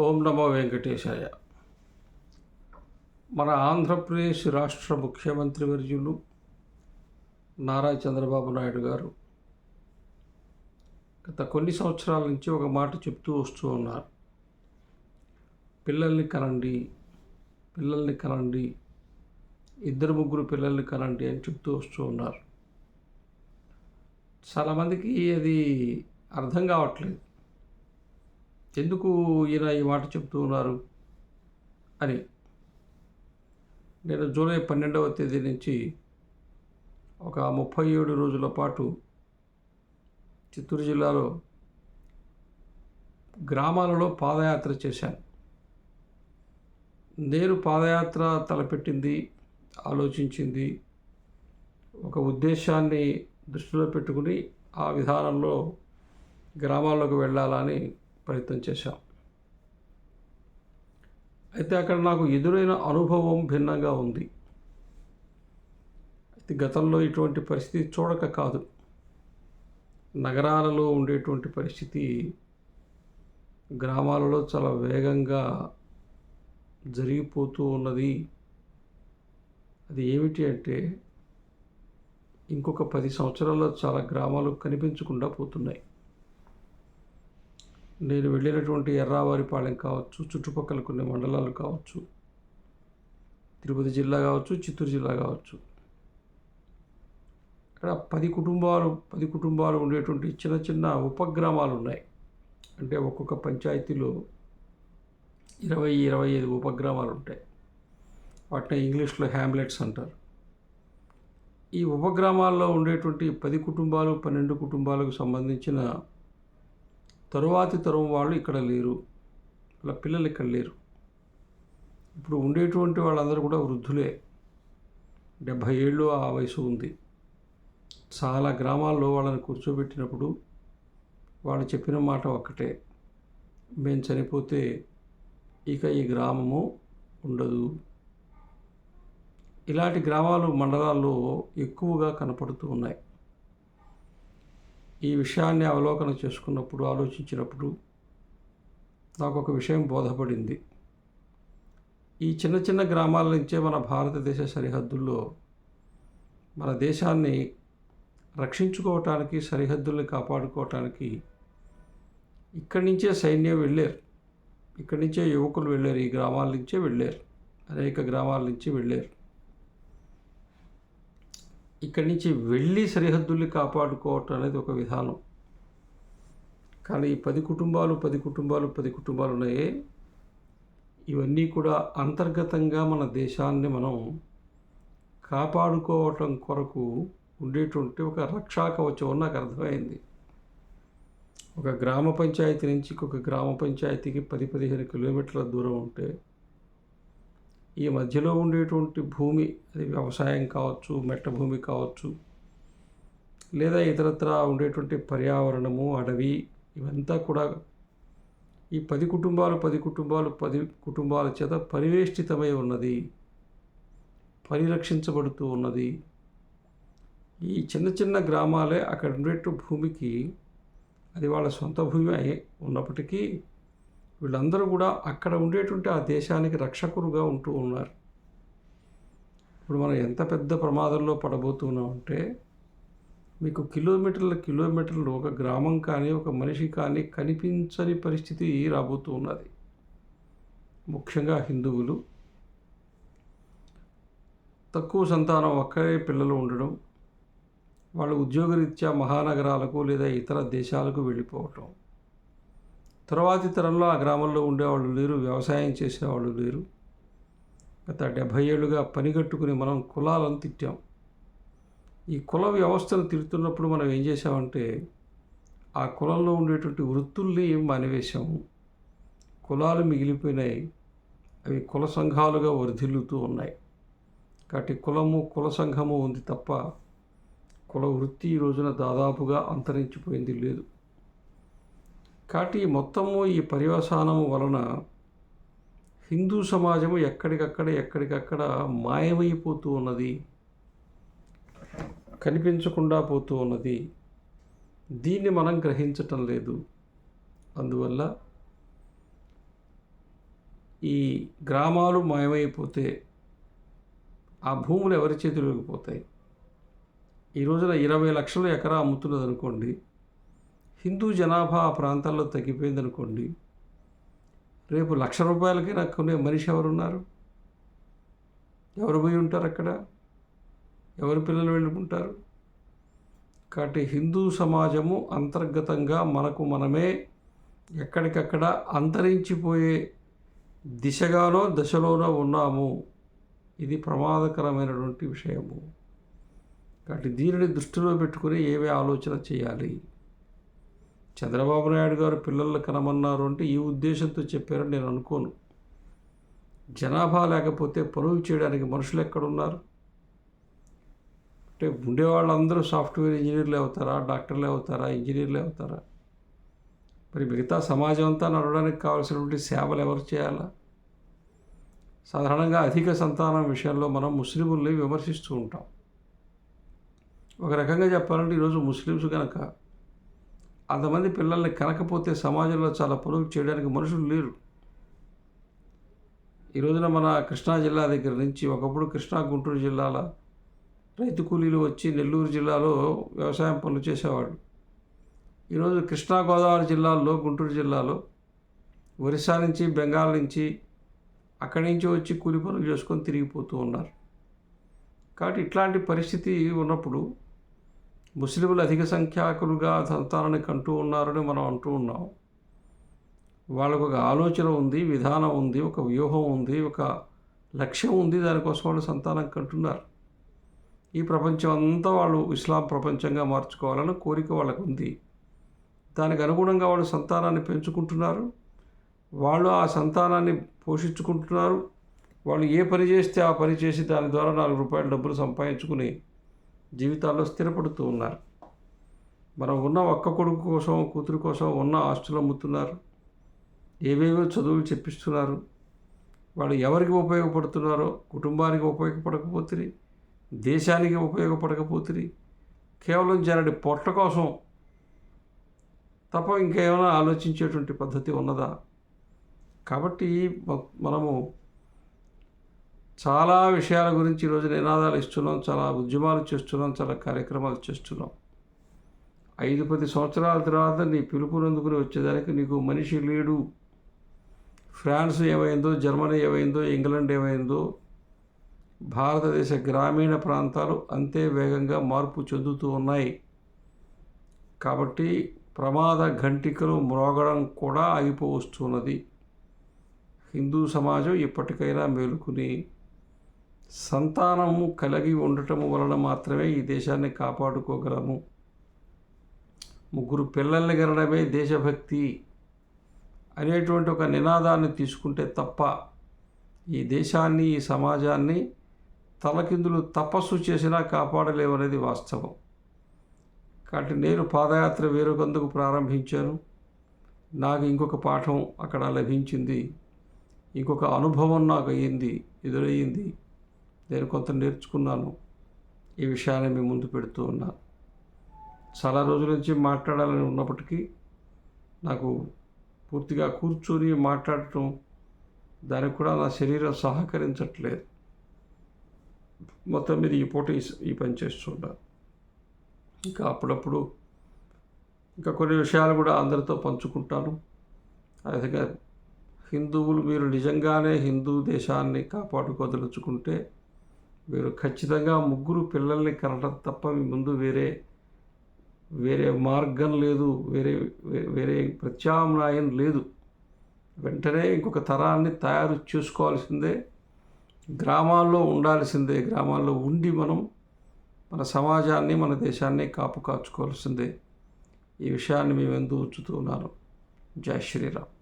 ఓం నమో వెంకటేశాయ. మన ఆంధ్రప్రదేశ్ రాష్ట్ర ముఖ్యమంత్రి వర్యులు నారా చంద్రబాబు నాయుడు గారు గత కొన్ని సంవత్సరాల నుంచి ఒక మాట చెప్తూ వస్తూ ఉన్నారు. పిల్లల్ని కనండి పిల్లల్ని కనండి ఇద్దరు ముగ్గురు పిల్లల్ని కనండి అని చెప్తూ వస్తూ ఉన్నారు. చాలామందికి అది అర్థం కావట్లేదు. ఎందుకు ఈయన ఈ మాట చెప్తూ ఉన్నారు అని నేను జూలై పన్నెండవ తేదీ నుంచి ఒక ముప్పై ఏడు రోజుల పాటు చిత్తూరు జిల్లాలో గ్రామాలలో పాదయాత్ర చేశాను. నేను పాదయాత్ర తలపెట్టింది ఆలోచించింది ఒక ఉద్దేశాన్ని దృష్టిలో పెట్టుకుని ఆ విధానంలో గ్రామాల్లోకి వెళ్ళాలని ప్రయత్నం చేశాం. అయితే అక్కడ నాకు ఎదురైన అనుభవం భిన్నంగా ఉంది. అయితే గతంలో ఇటువంటి పరిస్థితి చూడక కాదు. నగరాలలో ఉండేటువంటి పరిస్థితి గ్రామాలలో చాలా వేగంగా జరిగిపోతూ ఉన్నది. అది ఏమిటి అంటే ఇంకొక పది సంవత్సరాల్లో చాలా గ్రామాలు కనిపించకుండా పోతున్నాయి. నేను వెళ్ళినటువంటి ఎర్రావారిపాలెం కావచ్చు చుట్టుపక్కల కొన్ని మండలాలు కావచ్చు తిరుపతి జిల్లా కావచ్చు చిత్తూరు జిల్లా కావచ్చు. ఇక్కడ పది కుటుంబాలు పది కుటుంబాలు ఉండేటువంటి చిన్న చిన్న ఉపగ్రామాలు ఉన్నాయి. అంటే ఒక్కొక్క పంచాయతీలో ఇరవై ఇరవై ఐదు ఉపగ్రామాలు ఉంటాయి. వాటిని ఇంగ్లీష్లో హ్యామ్లెట్స్ అంటారు. ఈ ఉపగ్రామాల్లో ఉండేటువంటి పది కుటుంబాలు పన్నెండు కుటుంబాలకు సంబంధించిన తరువాతి తరం వాళ్ళు ఇక్కడ లేరు. వాళ్ళ పిల్లలు ఇక్కడ లేరు. ఇప్పుడు ఉండేటువంటి వాళ్ళందరూ కూడా వృద్ధులే. డెబ్భై ఏళ్ళు ఆ వయసు ఉంది. చాలా గ్రామాల్లో వాళ్ళని కూర్చోబెట్టినప్పుడు వాళ్ళు చెప్పిన మాట ఒక్కటే. మేము చనిపోతే ఇక ఈ గ్రామము ఉండదు. ఇలాంటి గ్రామాలు మండలాల్లో ఎక్కువగా కనపడుతూ ఉన్నాయి. ఈ విషయాన్ని అవలోకన చేసుకున్నప్పుడు ఆలోచించినప్పుడు నాకు ఒక విషయం బోధపడింది. ఈ చిన్న చిన్న గ్రామాల నుంచే మన భారతదేశ సరిహద్దుల్లో మన దేశాన్ని రక్షించుకోవటానికి సరిహద్దుల్ని కాపాడుకోవటానికి ఇక్కడి నుంచే సైన్యం వెళ్ళారు. ఇక్కడి నుంచే యువకులు వెళ్ళారు. ఈ గ్రామాల నుంచే వెళ్ళారు. అనేక గ్రామాల నుంచి వెళ్ళారు. ఇక్కడి నుంచి వెళ్ళి సరిహద్దుల్ని కాపాడుకోవటం అనేది ఒక విధానం. కానీ ఈ పది కుటుంబాలు పది కుటుంబాలు పది కుటుంబాలు ఉన్నాయే. ఇవన్నీ కూడా అంతర్గతంగా మన దేశాన్ని మనం కాపాడుకోవటం కొరకు ఉండేటువంటి ఒక రక్షా కవచం నాకు అర్థమైంది. ఒక గ్రామ పంచాయతీ నుంచి ఒక గ్రామ పంచాయతీకి పది పదిహేను కిలోమీటర్ల దూరం ఉంటే ఈ మధ్యలో ఉండేటువంటి భూమి అది వ్యవసాయం కావచ్చు మెట్ట భూమి కావచ్చు లేదా ఇతరత్ర ఉండేటువంటి పర్యావరణము అడవి ఇవంతా కూడా ఈ పది కుటుంబాలు పది కుటుంబాలు పది కుటుంబాల చేత పరివేష్టితమై ఉన్నది పరిరక్షించబడుతూ ఉన్నది. ఈ చిన్న చిన్న గ్రామాలే అక్కడ ఉండేట్టు భూమికి అది వాళ్ళ సొంత భూమి అయి ఉన్నప్పటికీ వీళ్ళందరూ కూడా అక్కడ ఉండేటువంటి ఆ దేశానికి రక్షకులుగా ఉంటూ ఉన్నారు. ఇప్పుడు మనం ఎంత పెద్ద ప్రమాదంలో పడబోతున్నామంటే మీకు కిలోమీటర్ల కిలోమీటర్లు ఒక గ్రామం కానీ ఒక మనిషి కానీ కనిపించని పరిస్థితి రాబోతూ ఉన్నది. ముఖ్యంగా హిందువులు. తక్కువ సంతానం ఒక్కరే పిల్లలు ఉండడం వాళ్ళు ఉద్యోగరీత్యా మహానగరాలకు లేదా ఇతర దేశాలకు వెళ్ళిపోవటం. తర్వాతి తరంలో ఆ గ్రామంలో ఉండేవాళ్ళు లేరు వ్యవసాయం చేసేవాళ్ళు లేరు. గత డెబ్భై ఏళ్ళుగా పనిగట్టుకుని మనం కులాలను తిట్టాం. ఈ కుల వ్యవస్థను తిడుతున్నప్పుడు మనం ఏం చేసామంటే ఆ కులంలో ఉండేటువంటి వృత్తుల్ని మానివేశాము. కులాలు మిగిలిపోయినాయి. అవి కుల సంఘాలుగా వర్ధిల్లుతూ ఉన్నాయి. కాబట్టి కులము కుల సంఘము ఉంది తప్ప కుల వృత్తి ఈ రోజున దాదాపుగా అంతరించిపోయింది లేదు. కాబట్టి ఈ మొత్తము ఈ పర్యవసానము వలన హిందూ సమాజము ఎక్కడికక్కడ ఎక్కడికక్కడ మాయమైపోతూ ఉన్నది కనిపించకుండా పోతూ ఉన్నది. దీన్ని మనం గ్రహించటం లేదు. అందువల్ల ఈ గ్రామాలు మాయమైపోతే ఆ భూములు ఎవరి చేతిలోకి పోతాయి? ఈ రోజున ఇరవై లక్షల ఎకరా అమ్ముతున్నది అనుకోండి హిందూ జనాభా ఆ ప్రాంతాల్లో తగ్గిపోయిందనుకోండి రేపు లక్ష రూపాయలకైనా కొనే మనిషి ఎవరున్నారు? ఎవరు పోయి ఉంటారు అక్కడ? ఎవరు పిల్లలు వెళ్ళుకుంటారు కాబట్టి హిందూ సమాజము అంతర్గతంగా మనకు మనమే ఎక్కడికక్కడ అంతరించిపోయే దిశగానో దశలోనో ఉన్నాము. ఇది ప్రమాదకరమైనటువంటి విషయము. కాబట్టి దీనిని దృష్టిలో పెట్టుకుని ఏవే ఆలోచన చేయాలి? చంద్రబాబు నాయుడు గారు పిల్లల్ని కనమన్నారు అంటే ఈ ఉద్దేశంతో చెప్పారని నేను అనుకోను. జనాభా లేకపోతే పనులు చేయడానికి మనుషులు ఎక్కడున్నారు? అంటే ఉండేవాళ్ళందరూ సాఫ్ట్వేర్ ఇంజనీర్లు అవుతారా? డాక్టర్లు అవుతారా? ఇంజనీర్లు అవుతారా? మరి మిగతా సమాజం అంతా నడవడానికి కావాల్సినటువంటి సేవలు ఎవరు చేయాలా? సాధారణంగా అధిక సంతానం విషయంలో మనం ముస్లింలని విమర్శిస్తూ ఉంటాం. ఒక రకంగా చెప్పాలంటే ఈరోజు ముస్లిమ్స్ కనుక అంతమంది పిల్లల్ని కనకపోతే సమాజంలో చాలా పనులు చేయడానికి మనుషులు లేరు. ఈ రోజున మన కృష్ణా జిల్లా దగ్గర నుంచి ఒకప్పుడు కృష్ణా గుంటూరు జిల్లాల రైతు కూలీలు వచ్చి నెల్లూరు జిల్లాలో వ్యవసాయం పనులు చేసేవాళ్ళు. ఈరోజు కృష్ణా గోదావరి జిల్లాల్లో గుంటూరు జిల్లాలో ఒరిస్సా నుంచి బెంగాల్ నుంచి అక్కడి నుంచి వచ్చి కూలి పనులు చేసుకొని తిరిగిపోతూ ఉన్నారు. కాబట్టి ఇట్లాంటి పరిస్థితి ఉన్నప్పుడు ముస్లింలు అధిక సంఖ్యాకులుగా సంతానాన్ని కంటూ ఉన్నారని మనం అంటూ ఉన్నాం. వాళ్ళకు ఒక ఆలోచన ఉంది విధానం ఉంది ఒక వ్యూహం ఉంది ఒక లక్ష్యం ఉంది దానికోసం వాళ్ళు సంతానం కంటున్నారు. ఈ ప్రపంచం అంతా వాళ్ళు ఇస్లాం ప్రపంచంగా మార్చుకోవాలని కోరిక వాళ్ళకు ఉంది. దానికి అనుగుణంగా వాళ్ళు సంతానాన్ని పెంచుకుంటున్నారు. వాళ్ళు ఆ సంతానాన్ని పోషించుకుంటున్నారు. వాళ్ళు ఏ పని చేస్తే ఆ పని చేసి దాని ద్వారా నాలుగు రూపాయల డబ్బులు సంపాదించుకుని జీవితాల్లో స్థిరపడుతూ ఉన్నారు. మనం ఉన్న ఒక్క కొడుకు కోసం కూతురు కోసం ఉన్న ఆస్తులు అమ్ముతున్నారు. ఏవేవో చదువులు చెప్పిస్తున్నారు. వాళ్ళు ఎవరికి ఉపయోగపడుతున్నారో కుటుంబానికి ఉపయోగపడకపోతుంది దేశానికి ఉపయోగపడకపోతుంది కేవలం జనడి పొట్ట కోసం తప్ప ఇంకేమైనా ఆలోచించేటువంటి పద్ధతి ఉన్నదా? కాబట్టి మనము చాలా విషయాల గురించి ఈరోజు నినాదాలు ఇస్తున్నాం చాలా ఉద్యమాలు చేస్తున్నాం చాలా కార్యక్రమాలు చేస్తున్నాం. ఐదు పది సంవత్సరాల తర్వాత నీ పిలుపునందుకుని వచ్చేదానికి నీకు మనిషి లేడు. ఫ్రాన్స్ ఏమైందో జర్మనీ ఏమైందో ఇంగ్లాండ్ ఏమైందో భారతదేశ గ్రామీణ ప్రాంతాలు అంతే వేగంగా మార్పు చెందుతూ ఉన్నాయి. కాబట్టి ప్రమాద ఘంటికలు మ్రోగడం కూడా ఆగిపోవస్తున్నది. హిందూ సమాజం ఇప్పటికైనా మేలుకుని సంతానము కలిగి ఉండటము వలన మాత్రమే ఈ దేశాన్ని కాపాడుకోగలము. ముగ్గురు పిల్లల్ని గనడమే దేశభక్తి అనేటువంటి ఒక నినాదాన్ని తీసుకుంటే తప్ప ఈ దేశాన్ని ఈ సమాజాన్ని తలకిందులు తపస్సు చేసినా కాపాడలేవనేది వాస్తవం. కాబట్టి నేను పాదయాత్ర వేరొకందుకు ప్రారంభించాను. నాకు ఇంకొక పాఠం అక్కడ లభించింది. ఇంకొక అనుభవం నాకు అయ్యింది ఎదురయ్యింది నేను కొంత నేర్చుకున్నాను. ఈ విషయాన్ని మీ ముందు పెడుతూ ఉన్నాను చాలా రోజుల నుంచి మాట్లాడాలని ఉన్నప్పటికీ నాకు పూర్తిగా కూర్చొని మాట్లాడటం దానికి కూడా నా శరీరం సహకరించట్లేదు. మొత్తం మీద ఈ పూట ఈ పని చేస్తున్నారు ఇంకా అప్పుడప్పుడు ఇంకా కొన్ని విషయాలు కూడా అందరితో పంచుకుంటాను. అదేవిధంగా హిందువులు మీరు నిజంగానే హిందూ దేశాన్ని కాపాడుకోదలుచుకుంటే మీరు ఖచ్చితంగా ముగ్గురు పిల్లల్ని కనడం తప్ప మీ ముందు వేరే వేరే మార్గం లేదు వేరే వేరే ప్రత్యామ్నాయం లేదు. వెంటనే ఇంకొక తరాన్ని తయారు చేసుకోవాల్సిందే గ్రామాల్లో ఉండాల్సిందే గ్రామాల్లో ఉండి మనం మన సమాజాన్ని మన దేశాన్ని కాపు కాచుకోవాల్సిందే ఈ విషయాన్ని మేము ఎందుకు ఉంచుతున్నాను జయ జై శ్రీరామ్.